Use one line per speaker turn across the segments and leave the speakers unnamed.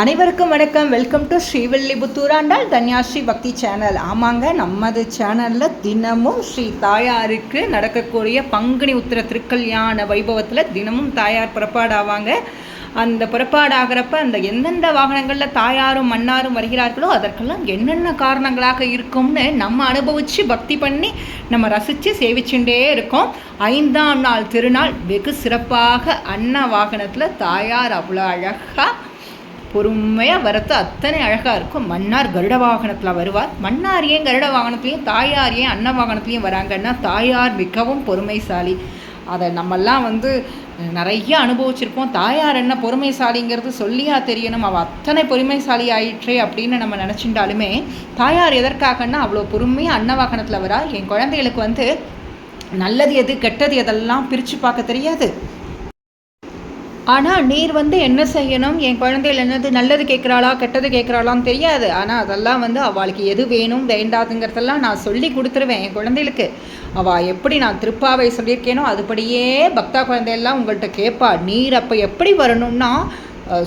அனைவருக்கும் வணக்கம். Welcome to ஸ்ரீவில்லிபுத்தூராண்டால் Dhanyasri பக்தி சேனல். ஆமாங்க நமது சேனலில் தினமும் ஸ்ரீ தாயாருக்கு நடக்கக்கூடிய பங்குனி உத்திர திருக்கல்யாண வைபவத்தில் தினமும் தாயார் புறப்பாடாவாங்க. அந்த புறப்பாடாகிறப்ப அந்த எந்தெந்த வாகனங்களில் தாயாரும் மன்னாரும் வருகிறார்களோ அதற்கெல்லாம் என்னென்ன காரணங்களாக இருக்கும்னு நம்ம அனுபவித்து பக்தி பண்ணி நம்ம ரசித்து சேவிச்சுட்டே இருக்கோம். ஐந்தாம் நாள் திருநாள் வெகு சிறப்பாக அன்ன வாகனத்தில் தாயார் அவ்வளோ அழகாக பொறுமையாக வரத்து அத்தனை அழகாக இருக்கும். மன்னார் கருட வாகனத்தில் வருவார். மன்னார் ஏன் கருட வாகனத்துலேயும் தாயார் ஏன் அன்ன வாகனத்துலேயும் வராங்கன்னா தாயார் மிகவும் பொறுமைசாலி. அதை நம்மெல்லாம் வந்து நிறைய அனுபவிச்சிருப்போம். தாயார் என்ன பொறுமைசாலிங்கிறது சொல்லியா தெரியணும். அவள் அத்தனை பொறுமைசாலி ஆயிற்றே அப்படின்னு நம்ம நினச்சிட்டாலுமே தாயார் எதற்காகன்னா அவ்வளோ பொறுமையாக அன்ன வாகனத்தில் வரா என் குழந்தைகளுக்கு வந்து நல்லது எது கெட்டது எதெல்லாம் பிரித்து பார்க்க தெரியாது. ஆனால் நீர் வந்து என்ன செய்யணும்? என் குழந்தைகள் என்னது நல்லது கேட்குறாளா கெட்டது கேட்குறாளான்னு தெரியாது. ஆனால் அதெல்லாம் வந்து அவளுக்கு எது வேணும் வேண்டாதுங்கிறதெல்லாம் நான் சொல்லி கொடுத்துருவேன் என் குழந்தைகளுக்கு. அவள் எப்படி நான் திருப்பாவை சொல்லியிருக்கேனோ அதுபடியே பக்தா குழந்தையெல்லாம் உங்கள்கிட்ட கேட்பா நீர் அப்போ எப்படி வரணும்னா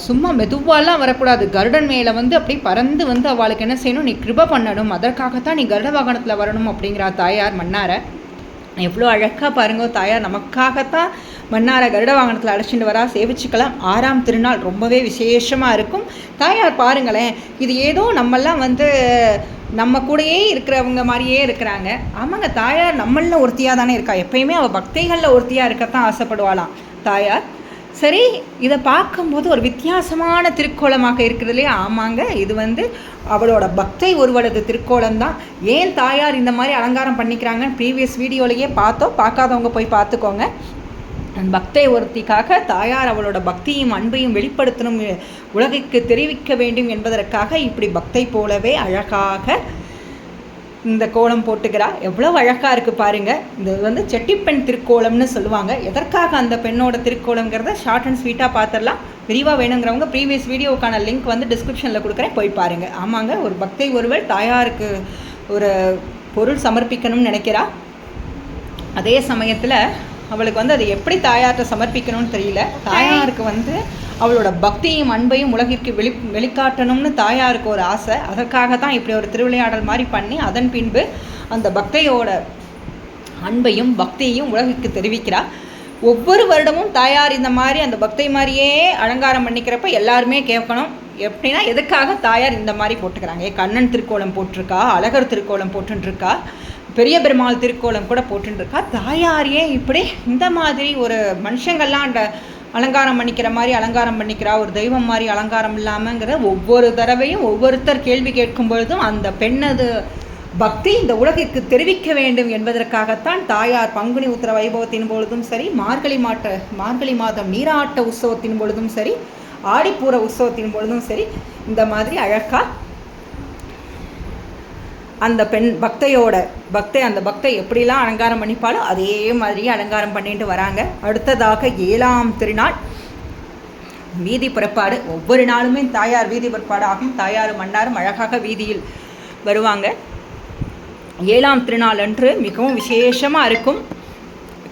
சும்மா மெதுவாலாம் வரக்கூடாது. கருடன் மேலே வந்து அப்படி பறந்து வந்து அவளுக்கு என்ன செய்யணும்? நீ கிருப பண்ணணும். அதற்காகத்தான் நீ கருட வாகனத்தில் வரணும் அப்படிங்கிறா தாயார் மன்னாரை. எவ்வளோ அழகாக பாருங்க தாயார். நமக்காகத்தான் மன்னார கருட வாகனத்தில் அழைச்சிட்டு வரா சேவிச்சுக்கலாம். ஆறாம் திருநாள் ரொம்பவே விசேஷமாக இருக்கும். தாயார் பாருங்களேன் இது ஏதோ நம்மெல்லாம் வந்து நம்ம கூடயே இருக்கிறவங்க மாதிரியே இருக்கிறாங்க. ஆமாங்க தாயார் நம்மளில் ஒருத்தியாக தானே இருக்கா? எப்பயுமே அவள் பக்தைகளில் ஒருத்தியாக இருக்கத்தான் ஆசைப்படுவாளாம். தாயார் சரி இதை பார்க்கும்போது ஒரு வித்தியாசமான திருக்கோலமாக இருக்கிறதுலே ஆமாங்க இது வந்து அவளோட பக்தை ஒருவளது திருக்கோலம் தான் ஏன் தாயார் இந்த மாதிரி அலங்காரம் பண்ணிக்கிறாங்கன்னு ப்ரீவியஸ் வீடியோலையே பார்த்தோம். பார்க்காதவங்க போய் பார்த்துக்கோங்க. பக்தை ஒருத்திக்காக தாயார் அவளோட பக்தியும் அன்பையும் வெளிப்படுத்தணும் உலகிற்கு தெரிவிக்க வேண்டும் என்பதற்காக இப்படி பக்தை போலவே அழகாக இந்த கோலம் போட்டுக்கிறா. எவ்வளோ அழகாக இருக்குது பாருங்கள் இது வந்து செட்டிப்பெண் திருக்கோலம்னு சொல்லுவாங்க. எதற்காக அந்த பெண்ணோட திருக்கோலங்கிறத ஷார்ட் அண்ட் ஸ்வீட்டாக பார்த்துடலாம் விரிவாக வேணுங்கிறவங்க ப்ரீவியஸ் வீடியோக்கான லிங்க் வந்து டிஸ்கிரிப்ஷனில் கொடுக்குறேன். போய் பாருங்கள் ஆமாங்க ஒரு பக்தை ஒருவர் தாயாருக்கு ஒரு பொருள் சமர்ப்பிக்கணும்னு நினைக்கிறா. அதே சமயத்தில் அவளுக்கு வந்து அதை எப்படி தாயார்கிட்ட சமர்ப்பிக்கணும்னு தெரியல. தாயாருக்கு வந்து அவளோட பக்தியும் அன்பையும் உலகிற்கு வெளி வெளிக்காட்டணும்னு தாயாருக்கு ஒரு ஆசை. அதற்காக தான் இப்படி ஒரு திருவிளையாடல் மாதிரி பண்ணி அதன் பின்பு அந்த பக்தையோட அன்பையும் பக்தியையும் உலகிற்கு தெரிவிக்கிறாள் ஒவ்வொரு வருடமும் தாயார் இந்த மாதிரி அந்த பக்தை மாதிரியே அலங்காரம் பண்ணிக்கிறப்ப எல்லாருமே கேட்கணும். எப்படின்னா எதுக்காக தாயார் இந்த மாதிரி போட்டுக்கிறாங்க? கண்ணன் திருக்கோலம் போட்டிருக்கா? அழகர் திருக்கோலம் போட்டுருக்கா? பெரிய பெருமாள் திருக்கோலம் கூட போட்டுருக்கா தாயார் ஏன் இப்படி இந்த மாதிரி ஒரு மனுஷங்கள்லாம் அந்த அலங்காரம் பண்ணிக்கிற மாதிரி அலங்காரம் பண்ணிக்கிறா ஒரு தெய்வம் மாதிரி அலங்காரம் இல்லாமங்கிற ஒவ்வொரு தடவையும் ஒவ்வொருத்தர் கேள்வி கேட்கும் பொழுதும் அந்த பெண்ணது பக்தி இந்த உலகிற்கு தெரிவிக்க வேண்டும் என்பதற்காகத்தான் தாயார் பங்குனி உத்திர வைபவத்தின் பொழுதும் சரி மார்கழி மாட்ட மார்கழி மாதம் நீராட்ட உற்சவத்தின் பொழுதும் சரி ஆடிப்பூர உற்சவத்தின் பொழுதும் சரி இந்த மாதிரி அழகா அந்த பெண் பக்தையோட பக்தை அந்த பக்தை எப்படிலாம் அலங்காரம் பண்ணிப்பாலோ அதே மாதிரியே அலங்காரம் பண்ணிட்டு வராங்க. அடுத்ததாக ஏழாம் திருநாள். வீதி புறப்பாடு. ஒவ்வொரு நாளுமே தாயார் வீதி புறப்பாடு ஆகும் தாயாரும் மன்னாரும் அழகாக வீதியில் வருவாங்க. ஏழாம் திருநாள் அன்று மிகவும் விசேஷமாக இருக்கும்.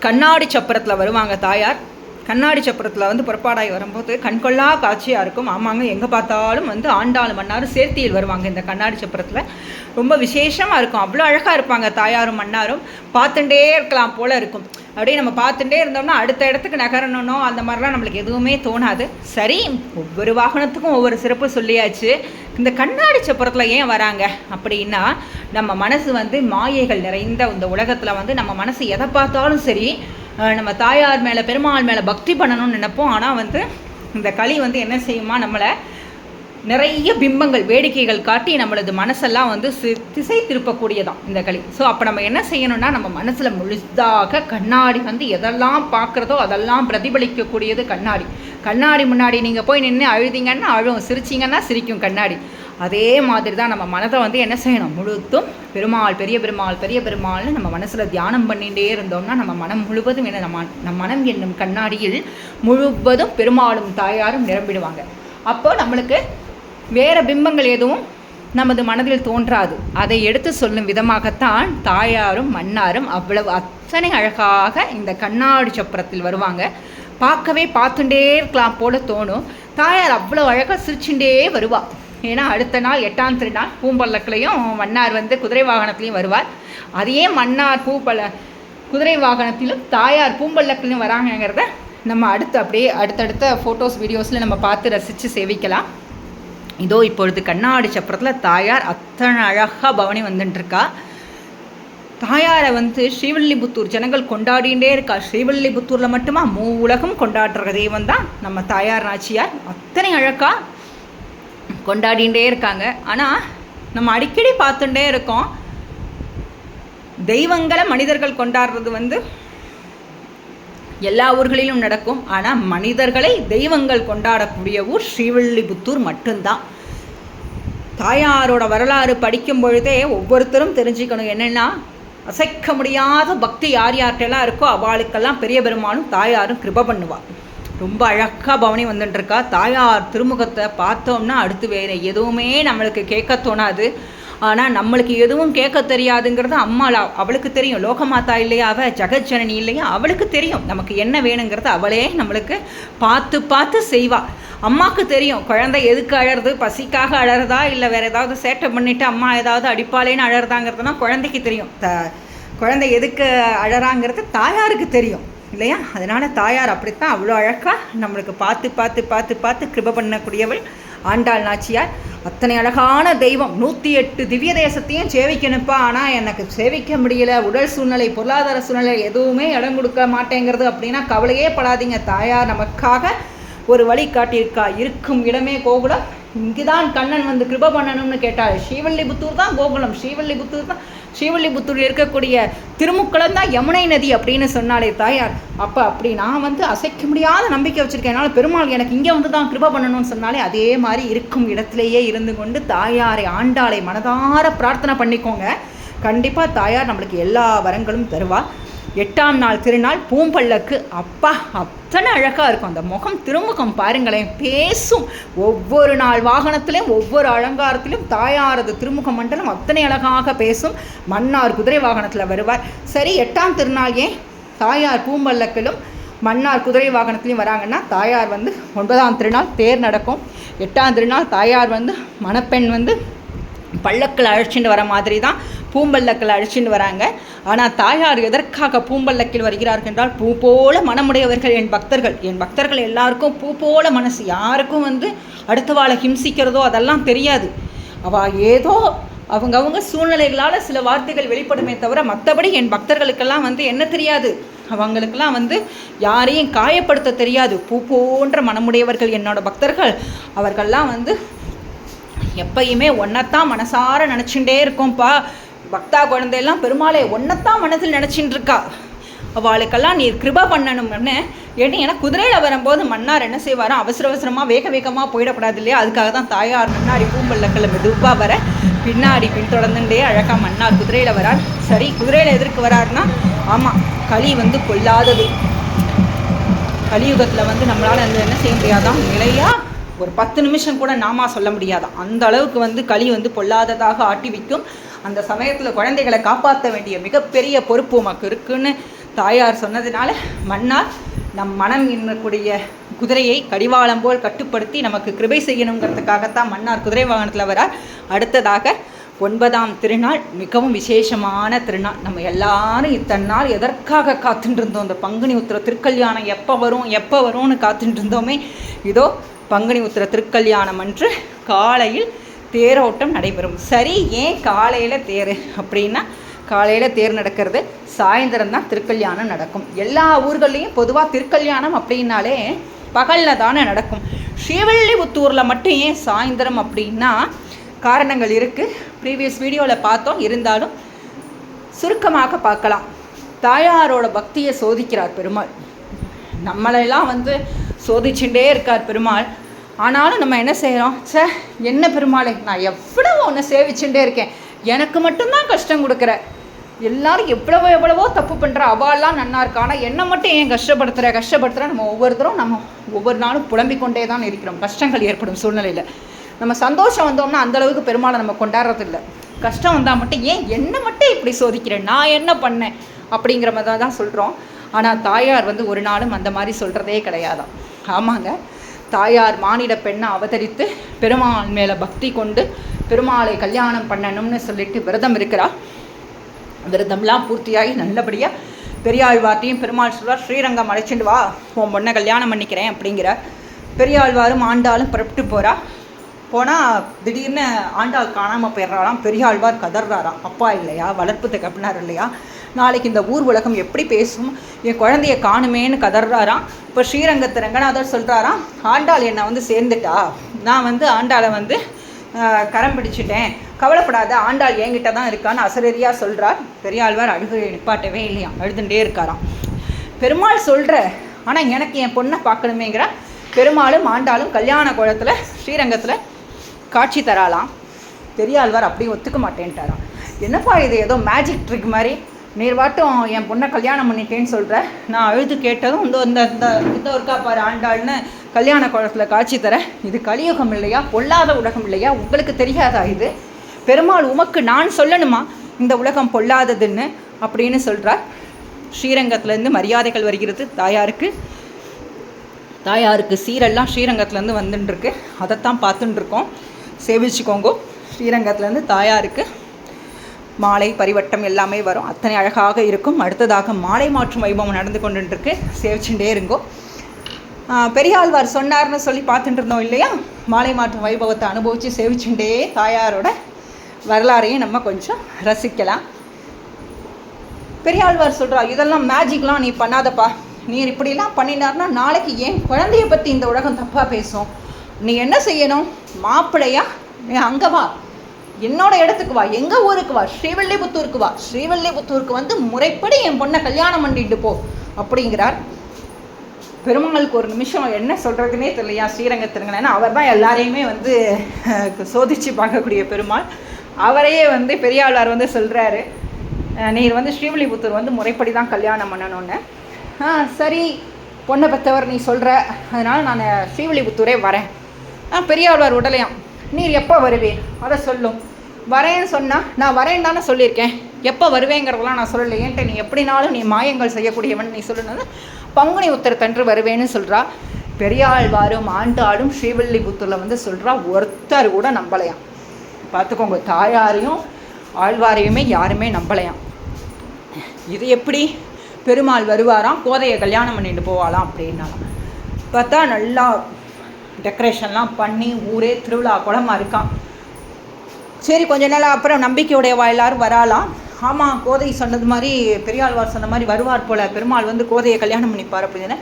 கண்ணாடி சப்பரத்தில் வருவாங்க தாயார். கண்ணாடி சப்பரத்தில் வந்து புறப்பாடாகி வரும்போது கண்கொள்ளா காட்சியாக இருக்கும். ஆமாங்க எங்கே பார்த்தாலும் வந்து ஆண்டாளும் மன்னாரும் சேர்த்தியில் வருவாங்க இந்த கண்ணாடி சப்பரத்தில் ரொம்ப விசேஷமாக இருக்கும். அவ்வளோ அழகாக இருப்பாங்க தாயாரும் மன்னாரும். பார்த்துட்டே இருக்கலாம் போல் இருக்கும். அப்படியே நம்ம பார்த்துட்டே இருந்தோம்னா அடுத்த இடத்துக்கு நகரணும்னோ அந்த மாதிரிலாம் நம்மளுக்கு எதுவுமே தோணாது. சரி ஒவ்வொரு வாகனத்துக்கும் ஒவ்வொரு சிறப்பு சொல்லியாச்சு. இந்த கண்ணாடி சப்பரத்தில் ஏன் வராங்க அப்படின்னா நம்ம மனசு வந்து மாயைகள் நிறைந்த இந்த உலகத்தில் வந்து நம்ம மனசு எதை பார்த்தாலும் சரி நம்ம தாயார் மேலே பெருமாள் மேலே பக்தி பண்ணணும்னு நினைப்போம். ஆனால் வந்து இந்த களி வந்து என்ன செய்யுமா? நம்மளை நிறைய பிம்பங்கள் வேடிக்கைகள் காட்டி நம்மளது மனசெல்லாம் வந்து சி- திசை திருப்பக்கூடியதான் இந்த களி. ஸோ அப்போ நம்ம என்ன செய்யணும்னா நம்ம மனசில் முழுதாக கண்ணாடி வந்து எதெல்லாம் பார்க்குறதோ அதெல்லாம் பிரதிபலிக்கக்கூடியது கண்ணாடி. கண்ணாடி முன்னாடி நீங்கள் போய் நின்று அழுதிங்கன்னா அழும் சிரிச்சிங்கன்னா சிரிக்கும் கண்ணாடி. அதே மாதிரி தான் நம்ம மனதை வந்து என்ன செய்யணும்? முழுத்தும் பெருமாள் பெரிய பெருமாள் பெரிய பெருமாள்னு நம்ம மனசில் தியானம் பண்ணிகிட்டே இருந்தோம்னா நம்ம மனம் முழுவதும் என்ன நம்ம நம் மனம் என்னும் கண்ணாடியில் முழுவதும் பெருமாளும் தாயாரும் நிரம்பிடுவாங்க. அப்போ நம்மளுக்கு வேறு பிம்பங்கள் எதுவும் நமது மனதில் தோன்றாது. அதை எடுத்து சொல்லும் விதமாகத்தான் தாயாரும் மன்னாரும் அவ்வளவு அத்தனை அழகாக இந்த கண்ணாடி சப்பரத்தில் வருவாங்க. பார்க்கவே பார்த்துட்டே இருக்கலாம் போல தோணும். தாயார் அவ்வளோ அழகாக சிரிச்சுட்டே வருவாள் ஏன்னா அடுத்த நாள் எட்டாம் திருநாள் பூம்பல்லக்கிலையும் மன்னார் வந்து குதிரை வாகனத்துலேயும் வருவார். அதையே மன்னார் பூப்பல குதிரை வாகனத்திலும் தாயார் பூம்பல்லக்கிலையும் வராங்கங்கிறத நம்ம அடுத்து அப்படியே அடுத்தடுத்த ஃபோட்டோஸ் வீடியோஸில் நம்ம பார்த்து ரசித்து சேவிக்கலாம். இதோ இப்பொழுது கண்ணாடி சப்பரத்தில் தாயார் அத்தனை அழகாக பவனி வந்துட்டுருக்கா தாயாரை வந்து ஸ்ரீவில்லிபுத்தூர் ஜனங்கள் கொண்டாடிகிட்டே இருக்கா. ஸ்ரீவில்லிபுத்தூரில் மட்டுமா? மூ உலகம் கொண்டாடுற தெய்வம் தான் நம்ம தாயார் நாச்சியார். அத்தனை அழகாக கொண்டாடிகிட்டே இருக்காங்க. ஆனால் நம்ம அடிக்கடி பார்த்துட்டே இருக்கோம். தெய்வங்களை மனிதர்கள் கொண்டாடுறது வந்து எல்லா ஊர்களிலும் நடக்கும். ஆனால் மனிதர்களை தெய்வங்கள் கொண்டாடக்கூடிய ஊர் ஸ்ரீவில்லிபுத்தூர் மட்டும்தான். தாயாரோட வரலாறு படிக்கும் பொழுதே ஒவ்வொருத்தரும் தெரிஞ்சுக்கணும். என்னென்னா அசைக்க முடியாத பக்தி யார் யார்கிட்டலாம் இருக்கோ அவளுக்கெல்லாம் பெரிய பெருமானும் தாயாரும் கிருப பண்ணுவாள் ரொம்ப அழகாக பவனி வந்துட்டுருக்கா. தாயார் திருமுகத்தை பார்த்தோம்னா அடுத்து வேறு எதுவுமே நம்மளுக்கு கேட்க தோணாது. ஆனால் நம்மளுக்கு எதுவும் கேட்க தெரியாதுங்கிறது அம்மாள் அவளுக்கு தெரியும். லோகமாதா இல்லையா அவள் ஜெகஜனனி இல்லையா அவளுக்கு தெரியும். நமக்கு என்ன வேணுங்கிறது அவளே நம்மளுக்கு பார்த்து பார்த்து செய்வாள் அம்மாவுக்கு தெரியும். குழந்தை எதுக்கு அழறது? பசிக்காக அழறதா? இல்லை வேறு ஏதாவது சேட்டை பண்ணிவிட்டு அம்மா ஏதாவது அடிப்பாளேன்னு அழறதாங்கிறதுனா குழந்தைக்கு தெரியும். த குழந்தை எதுக்கு அழறாங்கிறது தாயாருக்கு தெரியும். இல்லையா? அதனால் தாயார் அப்படித்தான் அவ்வளோ அழகாக நம்மளுக்கு பார்த்து பார்த்து பார்த்து பார்த்து கிருப பண்ணக்கூடியவள் ஆண்டாள் நாச்சியார். அத்தனை அழகான தெய்வம். நூற்றி எட்டு திவ்ய தேசத்தையும் சேவிக்கணுப்பா ஆனால் எனக்கு சேவிக்க முடியல. உடல் சூழ்நிலை பொருளாதார சூழ்நிலை எதுவுமே இடம் கொடுக்க மாட்டேங்கிறது அப்படின்னா கவலையே படாதீங்க. தாயார் நமக்காக ஒரு வழி காட்டியிருக்கா. இருக்கும் இடமே கோகுலம். இங்குதான் கண்ணன் வந்து கிருப பண்ணணும்னு கேட்டாள். ஸ்ரீவல்லிபுத்தூர் தான் கோகுலம். ஸ்ரீவல்லிபுத்தூர் தான் ஸ்ரீவல்லிபுத்தூரில் இருக்கக்கூடிய திருமுக்குளம் தான் யமுனை நதி அப்படின்னு சொன்னாலே தாயார். அப்போ அப்படி நான் வந்து அசைக்க முடியாத நம்பிக்கை வச்சுருக்கேன். என்னால் பெருமாள் எனக்கு இங்கே வந்து தான் கிருப பண்ணணும்னு சொன்னாலே அதே மாதிரி இருக்கும் இடத்துலையே இருந்து கொண்டு தாயாரை ஆண்டாளை மனதார பிரார்த்தனை பண்ணிக்கோங்க. கண்டிப்பாக தாயார் நம்மளுக்கு எல்லா வரங்களும் தருவாள். எட்டாம் நாள் திருநாள் பூம்பல்லக்கு. அப்பா அத்தனை அழகாக இருக்கும். அந்த முகம் திருமுகம் பாருங்களேன். பேசும். ஒவ்வொரு நாள் வாகனத்திலையும் ஒவ்வொரு அலங்காரத்திலும் தாயாரது திருமுக மண்டலம் அத்தனை அழகாக பேசும். மன்னார் குதிரை வாகனத்தில் வருவார். சரி எட்டாம் திருநாள் ஏன்? தாயார் பூம்பல்லக்கிலும் மன்னார் குதிரை வாகனத்துலேயும் வராங்கன்னா தாயார் வந்து ஒன்பதாம் திருநாள் தேர் நடக்கும். எட்டாம் திருநாள் தாயார் வந்து மணப்பெண் வந்து பல்லக்கில் அழைச்சிட்டு வர மாதிரி தான் பூம்பல்லக்கில் அழிச்சின்னு வராங்க. ஆனால் தாயார் எதற்காக பூம்பல்லக்கில் வருகிறார்கள் என்றால் பூ போல மனமுடையவர்கள் என் பக்தர்கள். என் பக்தர்கள் எல்லாருக்கும் பூ போல மனசு. யாருக்கும் வந்து அடுத்தவாளை ஹிம்சிக்கிறதோ அதெல்லாம் தெரியாது. அவள் ஏதோ அவங்கவுங்க சூழ்நிலைகளால் சில வார்த்தைகள் வெளிப்படுமே தவிர மற்றபடி என் பக்தர்களுக்கெல்லாம் வந்து என்ன தெரியாது. அவங்களுக்கெல்லாம் வந்து யாரையும் காயப்படுத்த தெரியாது. பூ போன்ற மனமுடையவர்கள் என்னோட பக்தர்கள். அவர்கள்லாம் வந்து எப்பயுமே ஒன்றைத்தான் மனசார நினச்சிட்டே இருக்கோம்ப்பா. பக்தா குழந்தையெல்லாம் பெருமாளே ஒன்றைத்தான் மனசில் நினச்சிட்டு இருக்கா அவளுக்கெல்லாம் நீ கிருபா பண்ணணும்னு ஏன்னா ஏன்னா குதிரையில் வரும்போது மன்னார் என்ன செய்வாரோ அவசர அவசரமாக வேக வேகமாக போயிடக்கூடாது இல்லையா? அதுக்காக தான் தாயார் முன்னாடி பூம்பல்லக்கில் மெதுவாக வர பின்னாடி பின்தொடர்ந்துட்டே அழகாக மன்னார் குதிரையில் வரார். சரி குதிரையில் எதிர்க்கு வராருன்னா ஆமாம் களி வந்து கொல்லாதது கலியுகத்தில் வந்து நம்மளால் அந்த என்ன செய்ய முடியாதான் நிலையாக ஒரு பத்து நிமிஷம் கூட நாமா சொல்ல முடியாதான் அந்த அளவுக்கு வந்து களி வந்து பொல்லாததாக ஆட்டி வைக்கும். அந்த சமயத்தில் குழந்தைகளை காப்பாற்ற வேண்டிய மிகப்பெரிய பொறுப்பு உமக்கு இருக்குன்னு தாயார் சொன்னதுனால மன்னார் நம் மனம் என்னக்கூடிய குதிரையை கடிவாளம் போல் கட்டுப்படுத்தி நமக்கு கிருபை செய்யணுங்கிறதுக்காகத்தான் மன்னார் குதிரை வாகனத்தில் வரார். அடுத்ததாக ஒன்பதாம் திருநாள் மிகவும் விசேஷமான திருநாள். நம்ம எல்லாரும் இத்தனை நாள் எதற்காக காத்துட்டு இருந்தோம்? இந்த பங்குனி உத்திர திருக்கல்யாணம் எப்போ வரும் எப்போ வரும்னு காத்துட்டு இருந்தோமே? இதோ பங்குனி உத்திர திருக்கல்யாணம் அன்று காலையில் தேரோட்டம் நடைபெறும். சரி ஏன் காலையில் தேர்? அப்படின்னா காலையில் தேர் நடக்கிறது சாயந்தரம் தான் திருக்கல்யாணம் நடக்கும். எல்லா ஊர்கள்லேயும் பொதுவாக திருக்கல்யாணம் அப்படின்னாலே பகலில் தானே நடக்கும். ஸ்ரீவில்லிபுத்தூரில் மட்டும் ஏன் சாயந்தரம் அப்படின்னா காரணங்கள் இருக்குது ப்ரீவியஸ் வீடியோவில் பார்த்தோம். இருந்தாலும் சுருக்கமாக பார்க்கலாம். தாயாரோட பக்தியை சோதிக்கிறார் பெருமாள். நம்மளெல்லாம் வந்து சோதிச்சுட்டே இருக்கார் பெருமாள். ஆனாலும் நம்ம என்ன செய்கிறோம் சே என்ன பெருமாளே நான் எவ்வளவோ ஒன்று சேவிச்சுட்டே இருக்கேன். எனக்கு மட்டும்தான் கஷ்டம் கொடுக்குற. எல்லாரும் எவ்வளவோ எவ்வளவோ தப்பு பண்ணுற அவாலாம் நன்னா இருக்கா? ஆனால் என்னை மட்டும் ஏன் கஷ்டப்படுத்துகிற கஷ்டப்படுத்துகிற நம்ம ஒவ்வொருத்தரும் நம்ம ஒவ்வொரு நாளும் புலம்பிக் கொண்டே தான் இருக்கிறோம். கஷ்டங்கள் ஏற்படும் சூழ்நிலையில். நம்ம சந்தோஷம் வந்தோம்னா அந்தளவுக்கு பெருமாளை நம்ம கொண்டாடுறதில்ல. கஷ்டம் வந்தால் மட்டும் ஏன் என்னை மட்டும் இப்படி சோதிக்கிறேன் நான் என்ன பண்ணேன்? அப்படிங்கிற மாதிரி தான் சொல்கிறோம் ஆனால் தாயார் வந்து ஒரு நாளும் அந்த மாதிரி சொல்கிறதே கிடையாதான் ஆமாங்க. தாயார் மானிட பெண்ணை அவதரித்து பெருமாள் மேலே பக்தி கொண்டு பெருமாளை கல்யாணம் பண்ணணும்னு சொல்லிட்டு விரதம் இருக்கிறா விரதம்லாம் பூர்த்தியாகி நல்லபடியாக பெரியாழ்வார்த்தையும் பெருமாள் சொல்வார் ஸ்ரீரங்கம் அழைச்சிட்டு வா உன் பொண்ணை கல்யாணம் பண்ணிக்கிறேன் அப்படிங்கிற பெரியாழ்வாரும் ஆண்டாளும் புறப்பட்டு போகிறா போனால் திடீர்னு ஆண்டாள் காணாமல் போயிடுறாராம் பெரியாழ்வார் கதறாராம் அப்பா இல்லையா? வளர்ப்பு தகப்பினார் இல்லையா? நாளைக்கு இந்த ஊர் உலகம் எப்படி பேசும்? என் குழந்தைய காணுமேன்னு கதறாராம். இப்போ ஸ்ரீரங்கத்து ரங்கநாதர் சொல்கிறாராம் ஆண்டாள் என்னை வந்து சேர்ந்துட்டா? நான் வந்து ஆண்டாளை வந்து கரம் பிடிச்சிட்டேன். கவலைப்படாத ஆண்டாள் என்கிட்ட தான் இருக்கான்னு அசரறியாக சொல்கிறார் பெரியாழ்வார் அழுகையை நிப்பாட்டவே இல்லையா? அழுதுண்டே இருக்காராம். பெருமாள் சொல்கிற ஆனால் எனக்கு என் பொண்ணை பார்க்கணுமேங்கிற பெருமாளும் ஆண்டாளும் கல்யாண குளத்தில் ஸ்ரீரங்கத்தில் காட்சி தராலாம் பெரியாழ்வார் அப்படியே ஒத்துக்க மாட்டேன்ட்டாராம். என்னப்பா இது? ஏதோ மேஜிக் ட்ரிக் மாதிரி. நீர் வாட்டும் என் பொண்ணை கல்யாணம் பண்ணிட்டேன்னு சொல்கிற நான் அழுது கேட்டதும் இந்த இந்த இந்த இந்த ஒருக்கா பாரு ஆண்டாள்னு கல்யாண குளத்தில் காட்சி தரேன் இது கலியுகம் இல்லையா? பொல்லாத உலகம் இல்லையா? உங்களுக்கு தெரியாதா இது? பெருமாள் உமக்கு நான் சொல்லணுமா? இந்த உலகம் பொல்லாததுன்னு? அப்படின்னு சொல்கிறார் ஸ்ரீரங்கத்துலேருந்து மரியாதைகள் வருகிறது தாயாருக்கு. தாயாருக்கு சீரெல்லாம் ஸ்ரீரங்கத்துலேருந்து வந்துட்டுருக்கு அதைத்தான் பார்த்துட்டுருக்கோம் சேவிச்சுக்கோங்கோ. ஸ்ரீரங்கத்துலேருந்து தாயாருக்கு மாலை பரிவட்டம் எல்லாமே வரும். அத்தனை அழகாக இருக்கும். அடுத்ததாக மாலை மாற்றும் வைபவம் நடந்து கொண்டுருக்கு சேவிச்சுட்டே இருங்கோ. பெரியாழ்வார் சொன்னார்னு சொல்லி பார்த்துட்டு இருந்தோம் இல்லையா? மாலை மாற்றும் வைபவத்தை அனுபவித்து சேவிச்சுட்டே தாயாரோட வரலாறையும் நம்ம கொஞ்சம் ரசிக்கலாம். பெரியாழ்வார் சொல்கிறா இதெல்லாம் மேஜிக்லாம் நீ பண்ணாதப்பா. நீ இப்படிலாம் பண்ணினார்னா நாளைக்கு ஏன் குழந்தைய பற்றி இந்த உலகம் தப்பாக பேசும். நீ என்ன செய்யணும்? மாப்பிள்ளையா? நீ அங்கே வா. என்னோட இடத்துக்கு வா எங்கள் ஊருக்கு வா ஸ்ரீவில்லிபுத்தூருக்கு வா. ஸ்ரீவில்லிபுத்தூருக்கு வந்து முறைப்படி என் பொண்ணை கல்யாணம் பண்ணிட்டு போ அப்படிங்கிறார். பெருமாளுக்கு ஒரு நிமிஷம் என்ன சொல்கிறதுனே தெரியலையா ஸ்ரீரங்கத்திருங்க அவர் தான் எல்லாரையுமே வந்து சோதித்து சோதிச்சு பார்க்கக்கூடிய பெருமாள். அவரையே வந்து பெரியாளார் வந்து சொல்கிறாரு நீர் வந்து ஸ்ரீவில்லிபுத்தூர் வந்து முறைப்படி தான் கல்யாணம் பண்ணணும்னு. ஆ சரி பொண்ணை பெற்றவர் நீ சொல்கிற அதனால் நான் ஸ்ரீவில்லிபுத்தூரே வரேன். ஆ பெரியாழ்வார் உடலையாம். நீர் எப்போ வருவே அதை சொல்லும். வரேன்னு சொன்னால் நான் வரேன்னு தானே சொல்லியிருக்கேன். எப்போ வருவேங்கிறதெல்லாம் நான் சொல்லலை. ஏன்ட்ட நீ எப்படினாலும் நீ மாயங்கள் செய்யக்கூடியவன் நீ சொல்லுனது பங்குனி உத்தரத்தன்று வருவேன்னு சொல்கிறா பெரியாழ்வாரும் ஆண்டாடும் ஸ்ரீவில்லிபுத்தூரில் வந்து சொல்கிறா ஒருத்தர் கூட நம்பலையாம். பார்த்துக்கோங்க தாயாரையும் ஆழ்வாரையுமே யாருமே நம்பலையாம். இது எப்படி? பெருமாள் வருவாராம் கோதையை கல்யாணம் பண்ணிட்டு போவாளாம் அப்படின்னாலாம் பார்த்தா நல்லா டெக்கரேஷன்லாம் பண்ணி ஊரே திருவிழா குளமாக இருக்கான் சரி கொஞ்ச நாள் அப்புறம் நம்பிக்கையுடைய எல்லாரும் வராலாம் ஆமாம் கோதை சொன்னது மாதிரி பெரியாழ்வார் சொன்ன மாதிரி வருவார் போல. பெருமாள் வந்து கோதையை கல்யாணம் பண்ணிப்பார் அப்படின்னு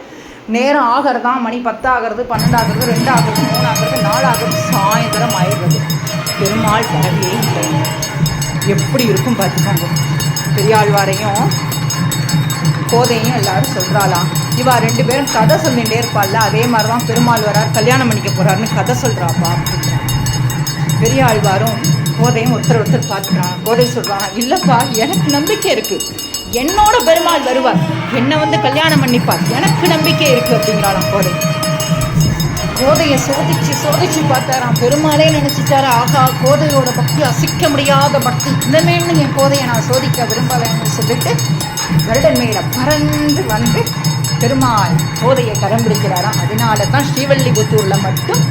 நேரம் ஆகிறதான் மணி பத்தாகிறது பன்னெண்டாகிறது ரெண்டு ஆகிறது மூணு ஆகிறது நாலு ஆகிறது சாயந்தரம் ஆயிடுறது. பெருமாள் பரவியே இல்லை. எப்படி இருக்கும் பார்த்துக்கோங்க. பெரியாழ்வாரையும் கோதையும் எல்லாரும் சொல்கிறாளாம் இவா ரெண்டு பேரும் கதை சொல்லிகிட்டே இருப்பாள்ல அதே மாதிரி தான் பெருமாள் வரார் கல்யாணம் பண்ணிக்க போகிறாருன்னு கதை சொல்கிறாப்பா அப்படிங்கிறான் பெரியாழ்வாரும் கோதையும் ஒருத்தர் ஒருத்தர் பார்த்துக்கிறான் கோதை சொல்கிறான் இல்லைப்பா எனக்கு நம்பிக்கை இருக்குது என்னோட பெருமாள் வருவார். என்னை வந்து கல்யாணம் பண்ணிப்பார். எனக்கு நம்பிக்கை இருக்குது அப்படிங்கிறாளாம் கோதை கோதையை சோதிச்சு சோதிச்சு பார்த்தாராம். பெருமாளே நினச்சிட்டாரு ஆகா கோதையோட பக்தி அசிக்க முடியாத பக்தி. இனிமேல்னு என் கோதையை நான் சோதிக்க விரும்பலைன்னு சொல்லிட்டு கருடன் மேல பறந்து வந்து பெருமாள் கோதையை கரம் பிடிக்கிறாராம். அதனால தான் ஸ்ரீவல்லிபுத்தூரில் மட்டும்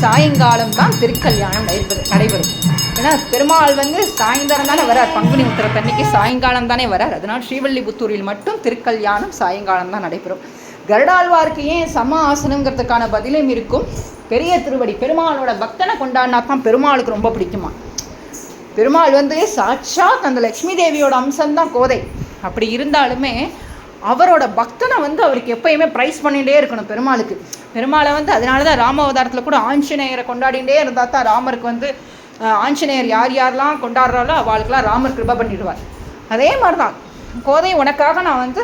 சாயங்காலம் தான் திருக்கல்யாணம் நடைபெறும் நடைபெறும். ஏன்னா பெருமாள் வந்து சாயந்தரம் தானே வரார். பங்குனி உத்திரத்தன்னைக்கு சாயங்காலம் தானே வரார். அதனால் ஸ்ரீவல்லிபுத்தூரில் மட்டும் திருக்கல்யாணம் சாயங்காலம் தான் நடைபெறும். கருடாழ்வார்க்கு ஏன் சம ஆசனங்கிறதுக்கான பதிலும் இருக்கும். பெரிய திருவடி பெருமாளோட பக்தனை கொண்டாடினா தான் பெருமாளுக்கு ரொம்ப பிடிக்குமா? பெருமாள் வந்து சாட்சாத் அந்த லக்ஷ்மி தேவியோட அம்சம்தான் கோதை. அப்படி இருந்தாலுமே அவரோட பக்தனை வந்து அவருக்கு எப்பயுமே ப்ரைஸ் பண்ணிகிட்டே இருக்கணும் பெருமாளுக்கு. பெருமாளை வந்து அதனால தான் ராமாவதாரத்தில் கூட ஆஞ்சநேயரை கொண்டாடிகிட்டே இருந்தால் தான் ராமருக்கு வந்து ஆஞ்சநேயர் யார் யாரெல்லாம் கொண்டாடுறாலோ அவளுக்கெல்லாம் ராமர் கிருபா பண்ணிடுவார். அதே மாதிரி தான் கோதை உனக்காக நான் வந்து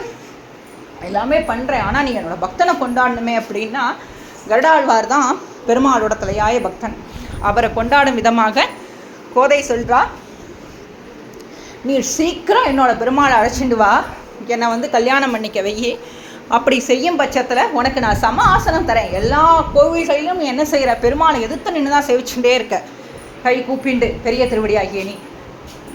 எல்லாமே பண்ணுறேன் ஆனால் நீ என்னோடய பக்தனை கொண்டாடணுமே அப்படின்னா கருடாழ்வார் தான் பெருமாளோட தலையாய பக்தன். அவரை கொண்டாடும் விதமாக கோதை சொல்கிறா நீ சீக்கிரம் என்னோட பெருமாளை அழைச்சிட்டு வா. என்னை வந்து கல்யாணம் பண்ணிக்க வை. அப்படி செய்யும் பட்சத்தில் உனக்கு நான் சம ஆசனம் தரேன். எல்லா கோவில்களிலும் என்ன செய்கிற பெருமாளை எதிர்த்து நின்று தான் சேவிச்சுட்டே இருக்க. கை கூப்பிண்டு பெரிய திருவடியாகிய நீ.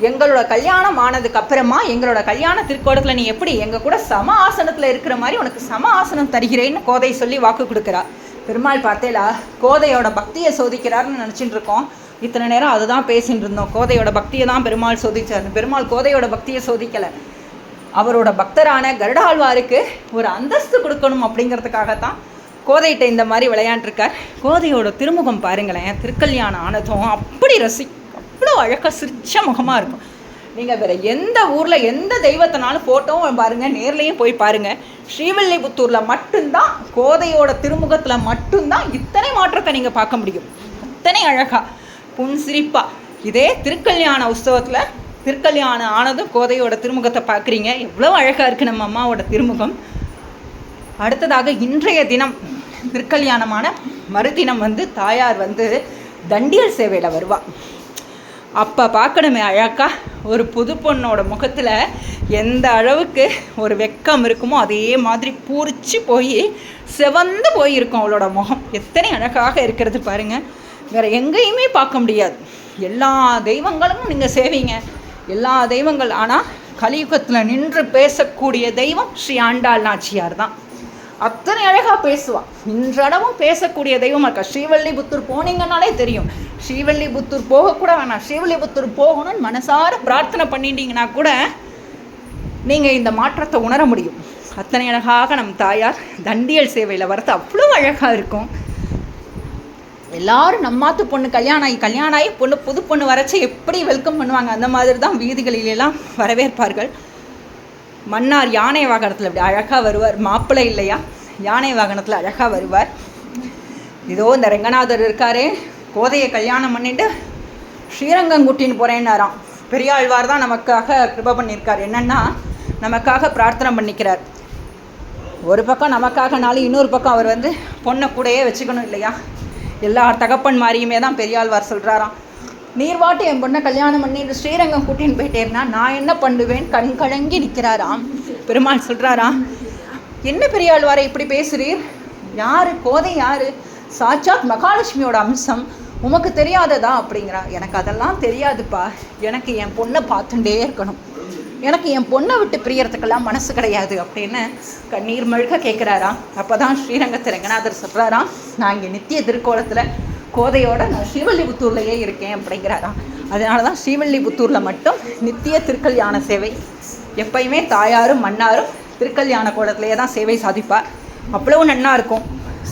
எங்களோட கல்யாணம் ஆனதுக்கு அப்புறமா எங்களோட கல்யாண திருக்கோடத்தில் நீ எப்படி எங்கள் கூட சம ஆசனத்தில் இருக்கிற மாதிரி உனக்கு சம ஆசனம் தருகிறேன்னு கோதை சொல்லி வாக்கு கொடுக்குறா. பெருமாள் பார்த்தேலா கோதையோட பக்தியை சோதிக்கிறாருன்னு நினச்சிட்டு இருக்கோம். இத்தனை நேரம் அதுதான் பேசிட்டு இருந்தோம். கோதையோட பக்தியை தான் பெருமாள் சோதிச்சார். பெருமாள் கோதையோட பக்தியை சோதிக்கலை. அவரோட பக்தரான கருடாழ்வாருக்கு ஒரு அந்தஸ்து கொடுக்கணும் அப்படிங்கிறதுக்காகத்தான் கோதைகிட்ட இந்த மாதிரி விளையாண்டுருக்கார். கோதையோட திருமுகம் பாருங்களேன் திருக்கல்யாணம் ஆனதும் அப்படி ரசி அவ்வளோ அழகாக சிரிச்ச முகமாக இருக்கும். நீங்கள் வேறு எந்த ஊரில் எந்த தெய்வத்தினாலும் ஃபோட்டோவும் பாருங்கள் நேர்லேயும் போய் பாருங்கள் ஸ்ரீவில்லிபுத்தூரில் மட்டும்தான் கோதையோட திருமுகத்தில் மட்டும்தான் இத்தனை மாற்றத்தை நீங்கள் பார்க்க முடியும். அத்தனை அழகாக புன்சிரிப்பாக இதே திருக்கல்யாண உற்சவத்தில் திருக்கல்யாணம் ஆனதும் கோதையோட திருமுகத்தை பார்க்குறீங்க. எவ்வளோ அழகாக இருக்குது நம்ம அம்மாவோட திருமுகம். அடுத்ததாக இன்றைய தினம் திருக்கல்யாணமான மறுதினம் வந்து தாயார் வந்து தண்டியல் சேவையில் வருவாள் அப்போ பார்க்கணுமே அழகா ஒரு புது பொண்ணோட முகத்தில் எந்த அளவுக்கு ஒரு வெக்கம் இருக்குமோ அதே மாதிரி பூரிச்சு போய் செவந்து போயிருக்கும் அவளோட முகம். எத்தனை அழகாக இருக்கிறது பாருங்கள் வேறு எங்கேயுமே பார்க்க முடியாது. எல்லா தெய்வங்களும் நீங்கள் சேவிங்க. எல்லா தெய்வங்கள் ஆனால் கலியுகத்தில் நின்று பேசக்கூடிய தெய்வம் ஸ்ரீ ஆண்டாள் நாச்சியார் தான். அத்தனை அழகாக பேசுவாள் இன்றளவும் பேசக்கூடிய தெய்வம் இருக்கா ஸ்ரீவல்லிபுத்தூர் போனீங்கன்னாலே தெரியும். ஸ்ரீவல்லிபுத்தூர் போகக்கூட வேணாம். ஸ்ரீவல்லிபுத்தூர் போகணும்னு மனசார பிரார்த்தனை பண்ணிட்டீங்கன்னா கூட நீங்கள் இந்த மாற்றத்தை உணர முடியும். அத்தனை அழகாக நம் தாயார் தண்டியல் சேவையில் வரது அவ்வளோ அழகாக இருக்கும். எல்லாரும் நம்மாத்து பொண்ணு கல்யாணம் ஆகி கல்யாணம் ஆகி பொண்ணு புது பொண்ணு வரைச்சி எப்படி வெல்கம் பண்ணுவாங்க? அந்த மாதிரி தான் வீதிகளிலெல்லாம் வரவேற்பார்கள். மன்னார் யானை வாகனத்தில் இப்படி அழகாக வருவார். மாப்பிள்ளை இல்லையா? யானை வாகனத்தில் அழகாக வருவார். இதோ இந்த ரெங்கநாதர் இருக்காரே. கோதையை கல்யாணம் பண்ணிட்டு ஸ்ரீரங்கம் கூட்டின்னு போகிறேன்னாராம் பெரியாழ்வார் தான் நமக்காக கிருப பண்ணியிருக்கார். என்னென்னா நமக்காக பிரார்த்தனை பண்ணிக்கிறார். ஒரு பக்கம் நமக்காகனாலும் இன்னொரு பக்கம் அவர் வந்து பொண்ணை கூடயே வச்சுக்கணும் இல்லையா? எல்லா தகப்பன் மாதிரியுமே தான் பெரியாழ்வார் சொல்கிறாராம் நீர் வாட்டு என் பொண்ணை கல்யாணம் பண்ணிட்டு ஸ்ரீரங்கம் கூட்டின்னு போயிட்டேன்னா நான் என்ன பண்ணுவேன்? கண் கலங்கி நிற்கிறாராம் பெருமாள் சொல்கிறாராம் என்ன பெரியாழ்வாரை இப்படி பேசுகிறீர் யார்? கோதை யார்? சாட்சாத் மகாலட்சுமியோட அம்சம். உமக்கு தெரியாததா? அப்படிங்கிறா. எனக்கு அதெல்லாம் தெரியாதுப்பா. எனக்கு என் பொண்ணை பார்த்துட்டே இருக்கணும். எனக்கு என் பொண்ணை விட்டு பிரியறதுக்கெல்லாம் மனசு கிடையாது அப்படின்னு கண்ணீர் மழுக்க கேட்குறாராம் அப்போ தான் ஸ்ரீரங்கத்து ரங்கநாதர் சொல்கிறாராம் நான் இங்கே நித்திய திருக்கோலத்தில் கோதையோட நான் ஸ்ரீவல்லிபுத்தூர்லேயே இருக்கேன் அப்படிங்கிறாராம் அதனால தான் ஸ்ரீவல்லிபுத்தூரில் மட்டும் நித்திய திருக்கல்யாண சேவை. எப்பயுமே தாயாரும் மன்னாரும் திருக்கல்யாண கோலத்திலேயே தான் சேவை சாதிப்பார். அவ்வளவு நன்னா இருக்கும்.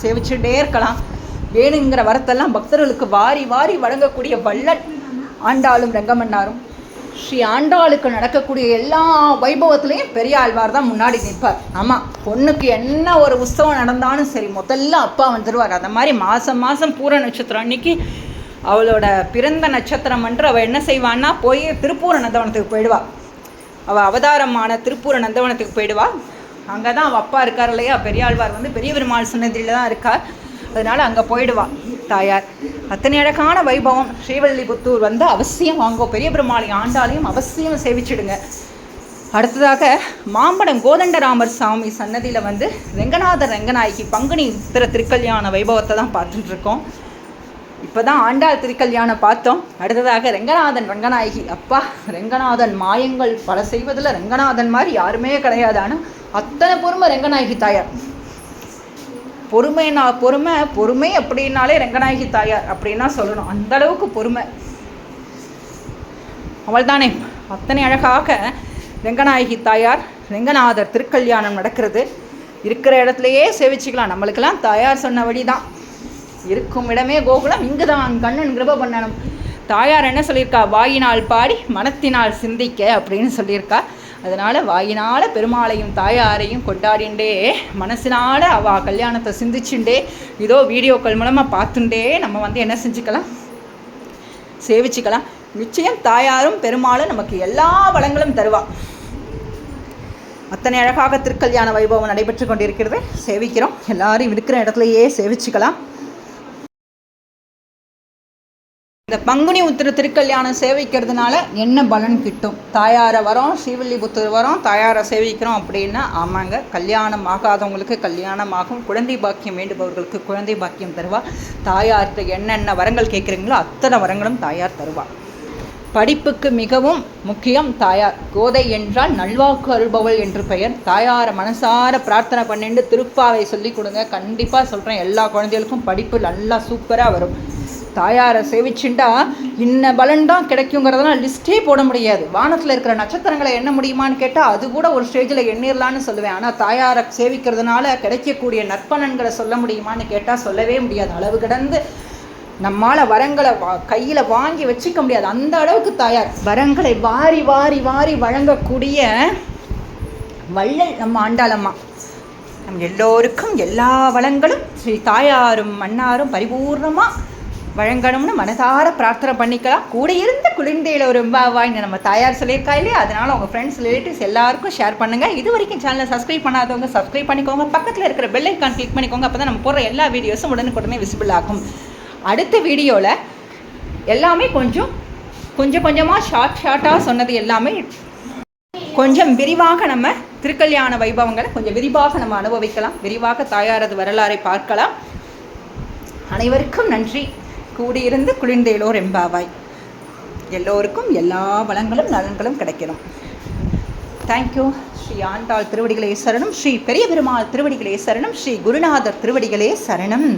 சேவிச்சுட்டே இருக்கலாம். வேணுங்கிற வரத்தெல்லாம் பக்தர்களுக்கு வாரி வாரி வழங்கக்கூடிய வள்ளல் ஆண்டாளும் ரங்கமன்னாரும். ஸ்ரீ ஆண்டாளுக்கு நடக்கக்கூடிய எல்லா வைபவத்துலேயும் பெரிய ஆழ்வார் தான் முன்னாடி நிற்பார். ஆமாம் பொண்ணுக்கு என்ன ஒரு உற்சவம் நடந்தாலும் சரி முதல்ல அப்பா வந்துடுவார் அந்த மாதிரி மாதம் மாதம் பூர நட்சத்திரம் அன்னைக்கு அவளோட பிறந்த நட்சத்திரம் என்று அவள் என்ன செய்வான்னா போய் திருப்பூர நந்தவனத்துக்கு போயிடுவாள் அவள் அவதாரமான திருப்பூர நந்தவனத்துக்கு போயிடுவா. அங்கே தான் அவள் அப்பா இருக்கார் இல்லையா? பெரியாழ்வார் வந்து பெரிய பெருமாள் சன்னதியில் தான் இருக்கார். அதனால் அங்கே போயிடுவாள் தாயார். அத்தனை அழகான வைபவம். ஸ்ரீவல்லிபுத்தூர் வந்து அவசியம் வாங்கோ பெரிய பெருமாளி ஆண்டாலையும் அவசியம் சேவிச்சிடுங்க. அடுத்ததாக மாம்படம் கோதண்டராமர் சாமி சன்னதியில் வந்து ரெங்கநாதர் ரெங்கநாயகி பங்குனி உத்திர திருக்கல்யாண வைபவத்தை தான் பார்த்துட்டு இருக்கோம் இப்போ தான் ஆண்டாள் திருக்கல்யாணம் பார்த்தோம். அடுத்ததாக ரெங்கநாதன் ரங்கநாயகி. அப்பா ரெங்கநாதன் மாயங்கள் பல செய்வதில் ரெங்கநாதன் மாதிரி யாருமே கிடையாது. ஆனால் அத்தனை பொறுமை ரெங்கநாயகி தாயார். பொறுமைனா பொறுமை பொறுமை அப்படின்னாலே ரங்கநாயகி தாயார் அப்படின்னா சொல்லணும். அந்த அளவுக்கு பொறுமை. அவள் தானே அத்தனை அழகாக ரங்கநாயகி தாயார் ரெங்கநாதர் திருக்கல்யாணம் நடக்கிறது. இருக்கிற இடத்துலையே சேவிச்சுக்கலாம். நம்மளுக்கெல்லாம் தாயார் சொன்ன வழி தான் இருக்கும் இடமே கோகுலம் இங்கு தான் கண்ணன் கிருப பண்ணணும். தாயார் என்ன சொல்லியிருக்கா? வாயினால் பாடி மனத்தினால் சிந்திக்க அப்படின்னு சொல்லியிருக்கா. அதனால் வாயினால் பெருமாளையும் தாயாரையும் கொண்டாடிண்டே மனசினால் அவள் கல்யாணத்தை சிந்திச்சுண்டே இதோ வீடியோக்கள் மூலமாக பார்த்துண்டே நம்ம வந்து என்ன செஞ்சுக்கலாம்? சேவிச்சுக்கலாம். நிச்சயம் தாயாரும் பெருமாளும் நமக்கு எல்லா வளங்களும் தருவா அத்தனை அழகாக திருக்கல்யாண வைபவம் நடைபெற்று கொண்டிருக்கிறது. சேவிக்கிறோம். எல்லாரும் இருக்கிற இடத்துலையே சேவிச்சுக்கலாம். இந்த பங்குனி உத்திர திருக்கல்யாணம் சேவிக்கிறதுனால என்ன பலன் கிட்டும்? தாயாரை வரோம் ஸ்ரீவில்லிபுத்தூர் வரோம் தாயாரை சேவிக்கிறோம் அப்படின்னா ஆமாங்க கல்யாணம் ஆகாதவங்களுக்கு கல்யாணம் ஆகும். குழந்தை பாக்கியம் வேண்டுபவர்களுக்கு குழந்தை பாக்கியம் தருவா. தாயார்கிட்ட என்னென்ன வரங்கள் கேட்குறீங்களோ அத்தனை வரங்களும் தாயார் தருவா. படிப்புக்கு மிகவும் முக்கியம் தாயார். கோதை என்றால் நல்வாக்கு அருள்பவள் என்று பெயர். தாயாரை மனசார பிரார்த்தனை பண்ணிட்டு திருப்பாவை சொல்லி கொடுங்க. கண்டிப்பாக சொல்கிறேன் எல்லா குழந்தைகளுக்கும் படிப்பு நல்லா சூப்பராக வரும். தாயாரை சேவிச்சுண்டா இன்ன பலன் தான் கிடைக்குங்கிறதெல்லாம் லிஸ்ட்டே போட முடியாது. வானத்தில் இருக்கிற நட்சத்திரங்களை எண்ண முடியுமான்னு கேட்டால் அது கூட ஒரு ஸ்டேஜில் எண்ணிடலான்னு சொல்லுவேன். ஆனால் தாயாரை சேவிக்கிறதுனால கிடைக்கக்கூடிய நற்பலன்களை சொல்ல முடியுமான்னு கேட்டால் சொல்லவே முடியாது. அளவு கடந்து நம்மால் வரங்களை வா கையில் வாங்கி வச்சுக்க முடியாது. அந்த அளவுக்கு தாயார். வரங்களை வாரி வாரி வாரி வழங்கக்கூடிய வள்ளல் நம்ம ஆண்டாளம்மா. நம் எல்லோருக்கும் எல்லா வளங்களும் ஸ்ரீ தாயாரும் மன்னாரும் பரிபூர்ணமாக வழங்கணும்னு மனதார பிரார்த்தனை பண்ணிக்கலாம். கூட இருந்து குளிர்ந்தையில் ஒரு வாய்ங்க நம்ம தாயார் சொல்லியிருக்கா இல்லையா? அதனால் உங்கள் ஃப்ரெண்ட்ஸ் ரிலேட்டிவ்ஸ் எல்லாருக்கும் ஷேர் பண்ணுங்கள் இது வரைக்கும் சேனலை சப்ஸ்கிரைப் பண்ணாதவங்க சப்ஸ்கிரைப் பண்ணிக்கோங்க. பக்கத்தில் இருக்கிற பெல் ஐக்கான் கிளிக் பண்ணிக்கோங்க. அப்போ தான் நம்ம போடுற எல்லா வீடியோஸும் உடனுக்குடனே விசிபிள் ஆகும். அடுத்த வீடியோவில் எல்லாமே கொஞ்சம் கொஞ்சம் கொஞ்சமாக ஷார்ட் ஷார்ட்டாக சொன்னது எல்லாமே கொஞ்சம் விரிவாக நம்ம திருக்கல்யாண வைபவங்களை கொஞ்சம் விரிவாக நம்ம அனுபவிக்கலாம். விரிவாக தாயாரது வரலாறை பார்க்கலாம். அனைவருக்கும் நன்றி. கூடியிருந்து குளிர்ந்தேலோர் எம்பாவாய் எல்லோருக்கும் எல்லா வளங்களும் நலன்களும் கிடைக்கணும். தேங்க்யூ ஸ்ரீ ஆண்டாள் திருவடிகளே சரணம். ஸ்ரீ பெரிய பெருமாள் திருவடிகளே சரணம். ஸ்ரீ குருநாதர் திருவடிகளே சரணம்.